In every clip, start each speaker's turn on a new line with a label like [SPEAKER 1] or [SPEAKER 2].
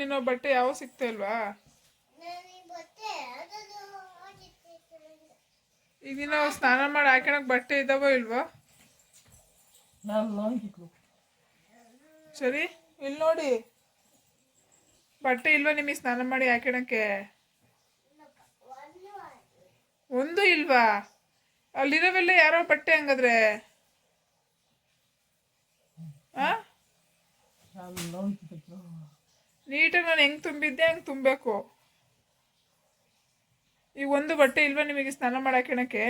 [SPEAKER 1] ನೀನು ಬಟ್ಟೆ ಯಾವ ಸಿಗ್ತಾ ಇಲ್ವಾ ಈಗ ನೀನು ಸ್ನಾನ ಮಾಡಿ ಹಾಕೊಳಕ್ ಬಟ್ಟೆ ಇದಾವೋ ಇಲ್ವೋ? ಸರಿ ಇಲ್ಲಿ ನೋಡಿ. ಬಟ್ಟೆ ಇಲ್ವಾ ನಿಮಗೆ ಸ್ನಾನ ಮಾಡಿ ಹಾಕೋಣಕ್ಕೆ ಒಂದು ಇಲ್ವಾ? ಅಲ್ಲಿರೋವೆಲ್ಲ ಯಾರೋ ಬಟ್ಟೆ ಹಂಗಾದ್ರೆ? ಆ? ನೀಟಾಗಿ ನಾನು ಹೆಂಗೆ ತುಂಬಿದ್ದೆ ಹಂಗೆ ತುಂಬಬೇಕು. ಈ ಒಂದು ಬಟ್ಟೆ ಇಲ್ವಾ ನಿಮಗೆ ಸ್ನಾನ ಮಾಡಾಕಿಣಕ್ಕೆ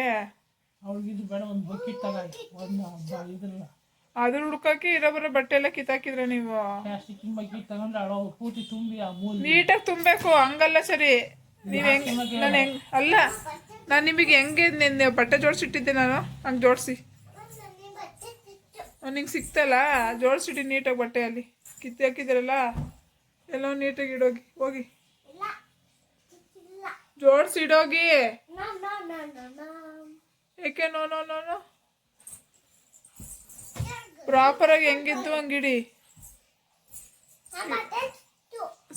[SPEAKER 1] ಅದ್ರ ಹುಡ್ಕಕ್ಕೆ ಇರೋ ಬರೋ ಬಟ್ಟೆ ಎಲ್ಲ ಕಿತ್ತಾಕಿದ್ರ ನೀವು? ನೀಟಾಗಿ ತುಂಬಬೇಕು ಹಂಗಲ್ಲ ಸರಿ. ನೀವ್ ಹೆಂಗ್ ನಾನು ಹೆಂಗ್ ಅಲ್ಲ ನಾನು ನಿಮಗೆ ಹೆಂಗೆ ನಿನ್ನೆ ಬಟ್ಟೆ ಜೋಡಿಸಿಟ್ಟಿದ್ದೆ ನಾನು ಹಂಗೆ ಜೋಡಿಸಿ. ನಿಂಗೆ ಸಿಕ್ತಲ್ಲ ಜೋಡಿಸಿಟ್ಟಿ ನೀಟಾಗಿ ಬಟ್ಟೆ ಅಲ್ಲಿ ಹಾಕಿದಿರಲ್ಲ. ಎಲ್ಲ ನೀಟಾಗಿ ಇಡೋಗಿ ಹೋಗಿ. ಜೋಡಿಸಿ ಇಡೋಗಿ ಏಕೆ ನೋ ನೋ ನೋ ನೋ? ಪ್ರಾಪರಾಗಿ ಹೆಂಗಿದ್ದು ಹಂಗಿಡಿ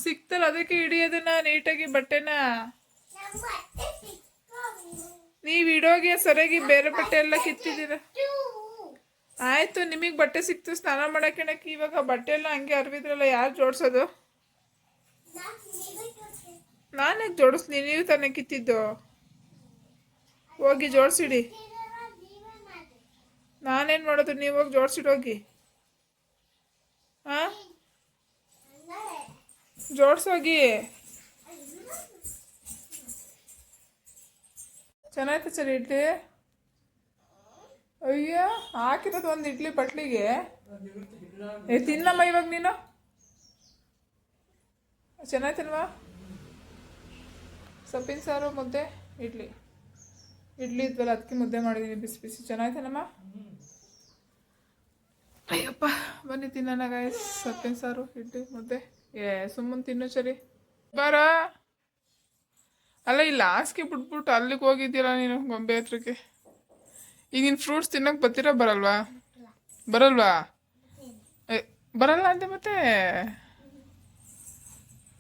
[SPEAKER 1] ಸಿಕ್ತಲ್ಲ ಅದಕ್ಕೆ ಇಡಿ ಅದನ್ನ ನೀಟಾಗಿ ಬಟ್ಟೆನ? ನೀವು ಇಡೋಗಿ ಸರಿಯಾಗಿ ಬೇರೆ ಬಟ್ಟೆ ಎಲ್ಲ ಕಿತ್ತಿದ್ದೀರ? ಆಯ್ತು ನಿಮಗೆ ಬಟ್ಟೆ ಸಿಕ್ತು ಸ್ನಾನ ಮಾಡಕ್ಕೆ ಇವಾಗ ಬಟ್ಟೆ ಎಲ್ಲ ಹಂಗೆ ಅರ್ವಿದ್ರಲ್ಲ ಯಾರು ಜೋಡ್ಸೋದು? ನಾನೇ ಜೋಡಿಸ್ನಿ ನೀವು ತಾನೇ ಕಿತ್ತಿದ್ದು. ಹೋಗಿ ಜೋಡಿಸಿಡಿ. ನಾನೇನು ಮಾಡೋದು, ನೀವು ಹೋಗಿ ಜೋಡಿಸಿಡೋಗಿ ಹಾಂ ಜೋಡ್ಸೋಗಿ. ಚೆನ್ನಾಯ್ತು ಸರ್ ಇಡ್ಲಿ? ಅಯ್ಯೋ, ಹಾಕಿರೋದು ಒಂದು ಇಡ್ಲಿ ಬಟ್ಲಿಗೆ. ತಿನ್ನಮ್ಮ ಇವಾಗ ನೀನು. ಚೆನ್ನಾಯ್ತಲ್ವಾ? ಸೊಪ್ಪಿನ ಸಾರು ಮುದ್ದೆ, ಇಡ್ಲಿ. ಇಡ್ಲಿ ಇದ್ವಲ್ಲ ಅದಕ್ಕೆ ಮುದ್ದೆ ಮಾಡಿದ್ದೀನಿ ಬಿಸಿ ಬಿಸಿ. ಚೆನ್ನಾಯ್ತೇನಮ್ಮ ಅಯ್ಯಪ್ಪ, ಬನ್ನಿ ತಿನ್ನೋಣ ಗಾಯಸ್ ಸೊಪ್ಪಿನ ಸಾರು, ಇಡ್ಲಿ, ಮುದ್ದೆ. ಏ, ಸುಮ್ಮನೆ ತಿನ್ನು ಸರಿ ಬಾರ? ಅಲ್ಲ ಇಲ್ಲ ಹಾಸಿಗೆ ಬಿಟ್ಬಿಟ್ಟು ಅಲ್ಲಿಗೆ ಹೋಗಿದ್ದೀರಾ ನೀನು, ಗೊಂಬೆ ಹತ್ರಕ್ಕೆ? ಈಗ ನೀನು ಫ್ರೂಟ್ಸ್ ತಿನ್ನಕ್ಕೆ ಬರ್ತೀರಾ, ಬರಲ್ವಾ? ಬರಲ್ವಾ? ಬರಲ್ಲ ಅಂತೆ ಮತ್ತೆ?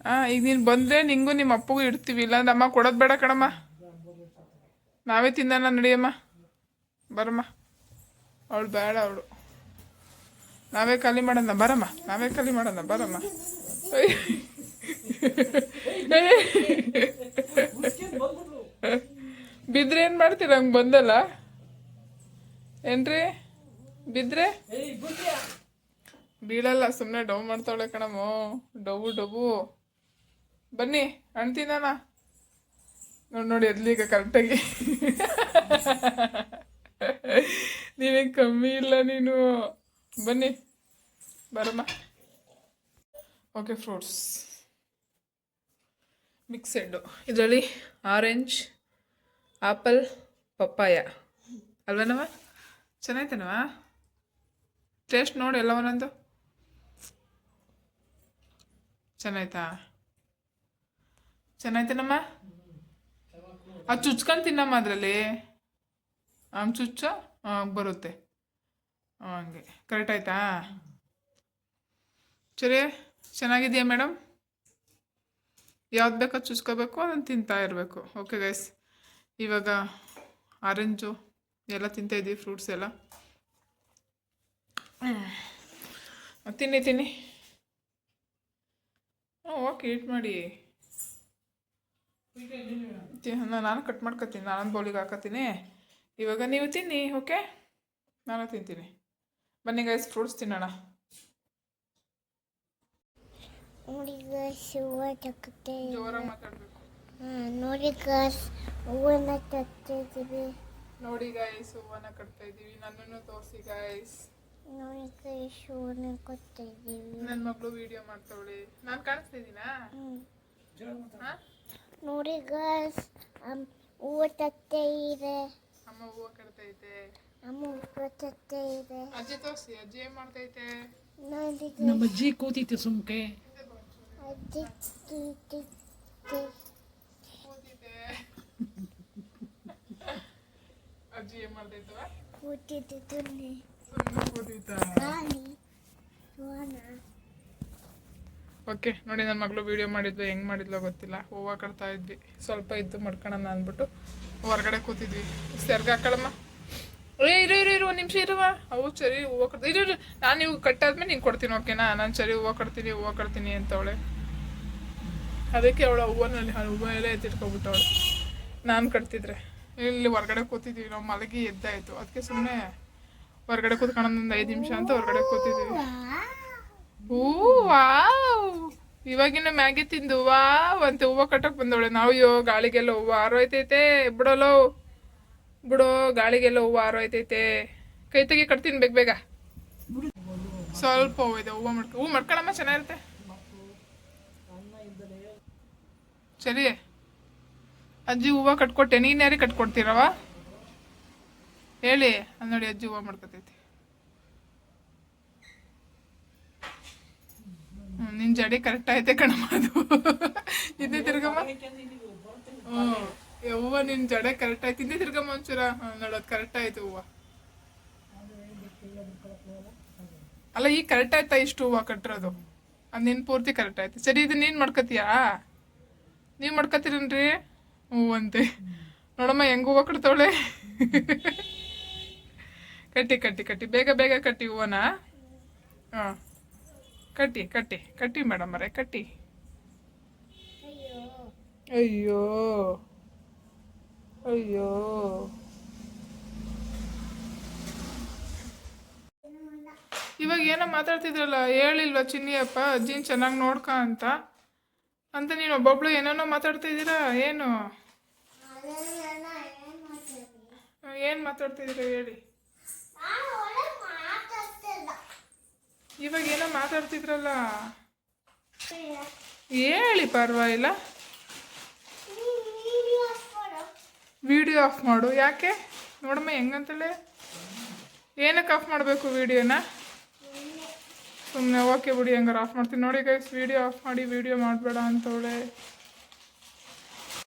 [SPEAKER 1] ಹಾಂ ಈಗ ನೀನು ಬಂದರೆ ನಿಂಗೂ ನಿಮ್ಮ ಅಪ್ಪಗೂ ಇಡ್ತೀವಿ ಇಲ್ಲ ಅಮ್ಮ ಕೊಡೋದು ಬೇಡ ಕಣಮ್ಮ. ನಾವೇ ತಿನ್ನೋಣ ನಡಿಯಮ್ಮ. ಬರಮ್ಮ. ಅವಳು ಬೇಡ ಅವಳು. ನಾವೇ ಖಾಲಿ ಮಾಡೋಣ, ಬರಮ್ಮ. ನಾವೇ ಖಾಲಿ ಮಾಡೋಣ, ಬರಮ್ಮ. ಬಿದ್ರೆ ಏನು ಮಾಡ್ತೀರ? ಹಂಗೆ ಬಂದಲ್ಲ? ಏನ್ರಿ? ಬಿದ್ರೆ? ಬೀಳಲ್ಲ ಸುಮ್ಮನೆ ಡವ್ ಮಾಡ್ತಾವಳೆ ಕಣಮ್ಮ. ಡವು ಡವು ಬನ್ನಿ ಅಣ್ತಿದ್ದಾನ ನೋಡಿ ನೋಡಿ ಎದ್ಲೀಗ ಕರೆಕ್ಟಾಗಿ ನೀನೇ ಕಮ್ಮಿ ಇಲ್ಲ ನೀನು. ಬನ್ನಿ, ಬರಮ್ಮ. ಓಕೆ ಫ್ರೂಟ್ಸ್ ಮಿಕ್ಸೆಡ್ಡು ಇದರಲ್ಲಿ ಆರೆಂಜ್ ಆಪಲ್ ಪಪ್ಪಾಯ. ಅಲ್ವನವ? ಚೆನ್ನಾಯ್ತನವ? ಟೇಸ್ಟ್ ನೋಡಿ ಎಲ್ಲ ಒಂದೊಂದು ಚೆನ್ನಾಯ್ತಾ? ಚೆನ್ನಾಯ್ತೇನಮ್ಮ ಅದು ಚುಚ್ಕೊಂಡು ತಿನ್ನಮ್ಮ ಅದರಲ್ಲಿ. ಹಾಂ ಚುಚ್ಚ ಬರುತ್ತೆ. ಹಂಗೆ. ಕರೆಕ್ಟ್ ಆಯ್ತಾ? ಸರಿ ಚೆನ್ನಾಗಿದೆಯಾ ಮೇಡಮ್ ಯಾವ್ದು ಬೇಕೋ ಚುಚ್ಕೋಬೇಕು ಅದನ್ನು ತಿಂತಾ ಇರಬೇಕು. ಓಕೆ ಗೈಸ್ ಇವಾಗ ಆರೆಂಜು, ಎಲ್ಲ ತಿಂತಾ ಇದ್ದೀವಿ ಫ್ರೂಟ್ಸ್ ಎಲ್ಲ. ತಿನ್ನಿ ತಿನ್ನಿ. ಹ್ಞೂ ಓಕೆ ಈಟ್ ಮಾಡಿ. ನಾನು ಕಟ್ ಮಾಡ್ಕೊತೀನಿ ನಾನು ಬೌಲಿಗೆ ಹಾಕತ್ತೀನಿ ಇವಾಗ ನೀವು ತಿನ್ನಿ ಓಕೆ ನಾನು ತಿಂತೀನಿ. ಬನ್ನಿ ಗೈಸ್ ಫ್ರೂಟ್ಸ್ ತಿನ್ನೋಣ.
[SPEAKER 2] ನೋಡಿ ಗಸ್ ಹೂವು ತಕ್ಕುತ್ತೇವೆ
[SPEAKER 1] ಜೋರಾಗಿ ಮಾತಾಡಬೇಕು.
[SPEAKER 2] ನೋಡಿ ಗಸ್ ಹೂವನ್ನ ತತ್ತಿದ್ದೀವಿ
[SPEAKER 1] ನೋಡಿ ಗಾಯ್ಸ್ ಹೂವನ್ನ ಕಟ್ತಾ ಇದ್ದೀವಿ. ನನ್ನನ್ನು ತೋರಿಸಿ ಗಾಯ್ಸ್
[SPEAKER 2] ನೋಡಿ ಗಾಯ್ಸ್ ಹೂವನ್ನ ಕಟ್ತಾ ಇದ್ದೀವಿ.
[SPEAKER 1] ನನ್ನ ಮಗಳು ವಿಡಿಯೋ ಮಾಡ್ತಾವಳೆ. ನಾನು ಕಾಣಿಸ್ತಿದ್ದೀನಾ ಹಾಂ?
[SPEAKER 2] ನೋಡಿ ಗಸ್ ಹೂವು ತತ್ತೆ ಇದೆ.
[SPEAKER 1] ಅಮ್ಮ ಹೂವು ಕಟ್ತೈತೆ.
[SPEAKER 2] ಅಮ್ಮ ಹೂವು ತತ್ತೆ ಇದೆ.
[SPEAKER 1] ಅಜ್ಜಿ ತೋರಿಸಿ ಅಜ್ಜಿ ಏನು ಮಾಡ್ತೈತೆ?
[SPEAKER 2] ನೋಡಿ
[SPEAKER 3] ನಮ್ಮ ಅಜ್ಜಿ ಕೂತಿತ್ತು ಸುಮ್ಕೆ.
[SPEAKER 2] ಅಜ್ಜಿ ಕೀಟಿ
[SPEAKER 1] ಕೂತಿದ್ದೆ. ಅಜ್ಜಿ ಏನು ಮಾಡ್ತೈತವ
[SPEAKER 2] ಕೂತಿದ್ದು ತುನಿ
[SPEAKER 1] ಸುಮ್ಮನೆ ಕೂತಿದ್ದ.
[SPEAKER 2] ಗಾಳಿ ಸುವರ್ಣ.
[SPEAKER 1] ಓಕೆ, ನೋಡಿ ನನ್ನ ಮಗಳು ವೀಡಿಯೋ ಮಾಡಿದ್ಲು, ಹೆಂಗೆ ಮಾಡಿದ್ಲೋ ಗೊತ್ತಿಲ್ಲ. ಹೂವು ಕಟ್ತಾ ಇದ್ವಿ. ಸ್ವಲ್ಪ ಇದ್ದು ಮಡ್ಕೊಳ್ಳೋಣ ಅಂದ್ಬಿಟ್ಟು ಹೊರಗಡೆ ಕೂತಿದ್ವಿ. ಸೆರ್ಗ ಹಾಕಳಮ್ಮ ಏ, ಇರು ಇರು ಇರು, ಒಂದು ನಿಮಿಷ ಇರುವ. ಅವು ಸರಿ ಹೂವು ಕಟ್ತಾ ಇರು ಇರು, ನಾನು ನೀವು ಕಟ್ಟಾದ್ಮೇಲೆ ನೀನು ಕೊಡ್ತೀನಿ ಓಕೆನಾ ನಾನು ಸರಿ ಹೂವು ಕಟ್ತೀನಿ ಹೂವು ಕಟ್ತೀನಿ ಅಂತವಳೆ. ಅದಕ್ಕೆ ಅವಳು ಹೂವನಲ್ಲಿ ಹೂವು ಎಲ್ಲ ಎತ್ತಿಟ್ಕೊಬಿಟ್ಟವಳು. ನಾನು ಕಟ್ತಿದ್ರೆ. ಇಲ್ಲಿ ಹೊರಗಡೆ ಕೂತಿದ್ವಿ, ನಾವು ಮಲಗಿ ಎದ್ದಾಯ್ತು. ಅದಕ್ಕೆ ಸುಮ್ಮನೆ ಹೊರಗಡೆ ಕೂತ್ಕೊಳ್ಳೋಣ ಒಂದು ಐದು ನಿಮಿಷ ಅಂತ ಹೊರಗಡೆ ಕೂತಿದ್ವಿ. ಹೂ ವಾವ್ ಇವಾಗಿನ ಮ್ಯಾಗಿ ತಿಂದು ಹೂವ? ಒಂದು ಹೂವು ಕಟ್ಟಕ್ ಬಂದವಳೆ. ನಾವು ಯೋ ಗಾಳಿಗೆಲ್ಲ ಹೂವು ಆರೋಯ್ತೈತೆ. ಬಿಡೋಲೋ. ಬಿಡೋ, ಗಾಳಿಗೆಲ್ಲ ಹೂವು ಆರೋಯ್ತೈತೆ. ಕೈ ತೆಗಿ ಕಟ್ತೀನಿ ಬೇಗ ಬೇಗ. ಸ್ವಲ್ಪ ಹೂವು ಇದೆ, ಹೂವು ಮಾಡ್ಕೊ ಹೂವು ಮಾಡ್ಕೊಳಮ್ಮ, ಚೆನ್ನಾಗಿರುತ್ತೆ. ಸರಿ. ಅಜ್ಜಿ ಹೂವು ಕಟ್ಕೊಟ್ಟೆ. ನೀನು ಯಾರಿಗೆ ಕಟ್ಕೊಡ್ತೀರವ ಹೇಳಿ. ನೋಡಿ ಅಜ್ಜಿ ಹೂವು ಮಾಡ್ಕೊತೈತಿ. ನಿನ್ ಕರೆಕ್ಟ್ ಆಯ್ತೆ ಕಣಮ್ಮ ಅದು. ಹಿಂದೆ ತಿರ್ಗಮ್ಮ? ಹ್ಞೂ ಹೂವ ನಿನ್ ಜಡೆ ಕರೆಕ್ಟ್ ಆಯ್ತು. ಇದೆ ತಿರ್ಗಮ್ಮ ಒಂಚೂರ. ನೋಡೋದು ಕರೆಕ್ಟ್ ಆಯ್ತು, ಹೂವ. ಅಲ್ಲ, ಈಗ ಕರೆಕ್ಟ್ ಆಯ್ತಾ ಇಷ್ಟು ಹೂವ ಕಟ್ಟಿರೋದು? ಅದು ನಿನ್ ಪೂರ್ತಿ ಕರೆಕ್ಟ್ ಆಯ್ತು. ಸರಿ, ಇದು ನೀನ್ ಮಾಡ್ಕೊತೀಯಾ? ನೀವು ಮಾಡ್ಕೊತೀರನ್ರಿ? ಹೂವಂತೆ. ನೋಡಮ್ಮ, ಹೆಂಗೆ ಹೂವ ಕಟ್ತಾವಳೆ? ಕಟ್ಟಿ ಕಟ್ಟಿ ಕಟ್ಟಿ. ಬೇಗ ಬೇಗ ಕಟ್ಟಿ ಹೂವನ? ಹಾಂ. ಕಟ್ಟಿ ಕಟ್ಟಿ ಕಟ್ಟಿ ಮೇಡಮ್ ಅವರೇ ಕಟ್ಟಿ. ಅಯ್ಯೋ ಅಯ್ಯೋ. ಇವಾಗ ಏನೋ ಮಾತಾಡ್ತಿದ್ರಲ್ಲ ಹೇಳಿಲ್ವಾ ಚಿನ್ನಿಯಪ್ಪ ಅಜ್ಜಿನ ಚೆನ್ನಾಗಿ ನೋಡ್ಕ ಅಂತ. ಅಂತ ನೀನು ಒಬ್ಬೊಬ್ಳು ಏನೇನೋ ಮಾತಾಡ್ತಾ ಇದ್ದೀರಾ ಏನು ಏನು ಮಾತಾಡ್ತಿದ್ದೀರಾ ಹೇಳಿ. ಇವಾಗ ಏನೋ ಮಾತಾಡ್ತಿದ್ರಲ್ಲ? ಹೇಳಿ ಪರವಾಗಿಲ್ಲ. ವಿಡಿಯೋ ಆಫ್ ಮಾಡು. ಯಾಕೆ? ನೋಡಮ್ಮ ಹೆಂಗಂತಳೆ ಏನಕ್ಕೆ ಆಫ್ ಮಾಡಬೇಕು ವಿಡಿಯೋನ ಸುಮ್ಮನೆ ಓಕೆ ಬಿಡಿ ಹಂಗಾರೆ ಆಫ್ ಮಾಡ್ತೀನಿ. ನೋಡಿ ಗೈಸ್ ವಿಡಿಯೋ ಆಫ್ ಮಾಡಿ ವಿಡಿಯೋ ಮಾಡಬೇಡ ಅಂತವಳೆ.